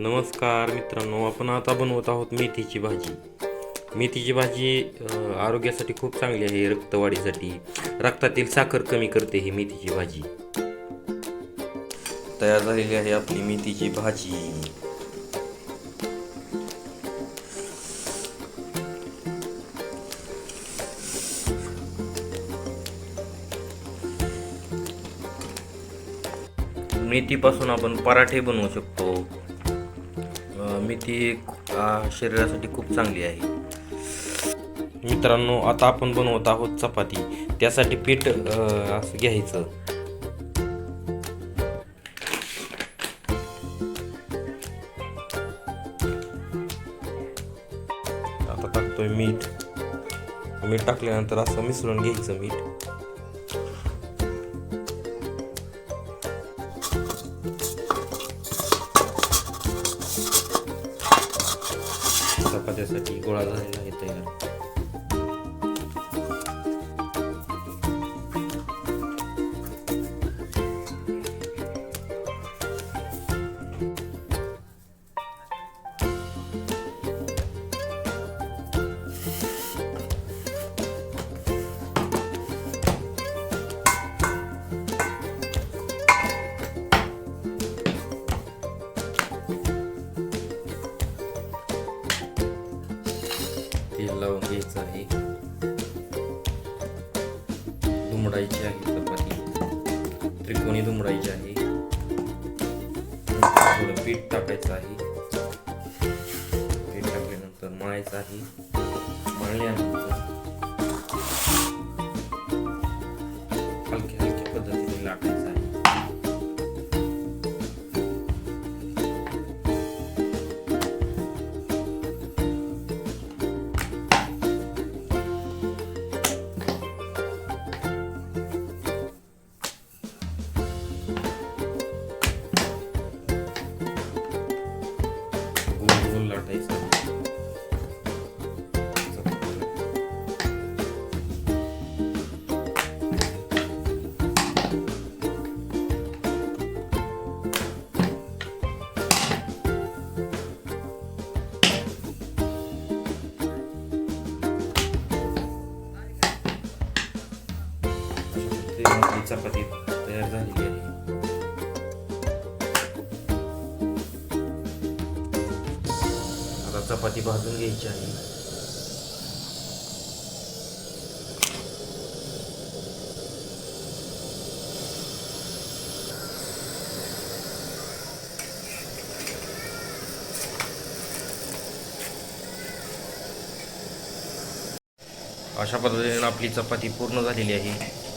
नमस्कार मित्रांनो आपण आता बनवत आहोत मेथीची भाजी. मेथीची भाजी आरोग्यासाठी खूप चांगली आहे रक्तवाढीसाठी. रक्तातील साखर कमी करते ही मेथीची भाजी. तयार झालेली आहे आपली मेथीची भाजी. मेथीपासून आपण पराठे बनवू शकतो. मी ती शरीरासाठी खूप चांगली आहे. मित्रांनो आता आपण बनवत आहोत चपाती. त्यासाठी पीठ असं घ्यायचं. आता टाकतोय मीठ. मीठ टाकल्यानंतर असं मिसळून घ्यायचं मीठ. चपात्यासाठी गोळा झालेला आहे तयार तेल लावून घ्यायचं आहे. दुमडायची आहे चपाती. त्रिकोणी दुमडायची आहे. थोडं पीठ टाकायचं आहे. पीठ टाकल्यानंतर मळायचं आहे. मळल्यानंतर आपली चपाती तयार झालेली आहे. आता चपाती भाजून घ्यायची आहे. अशा पद्धतीने आपली चपाती पूर्ण झालेली आहे.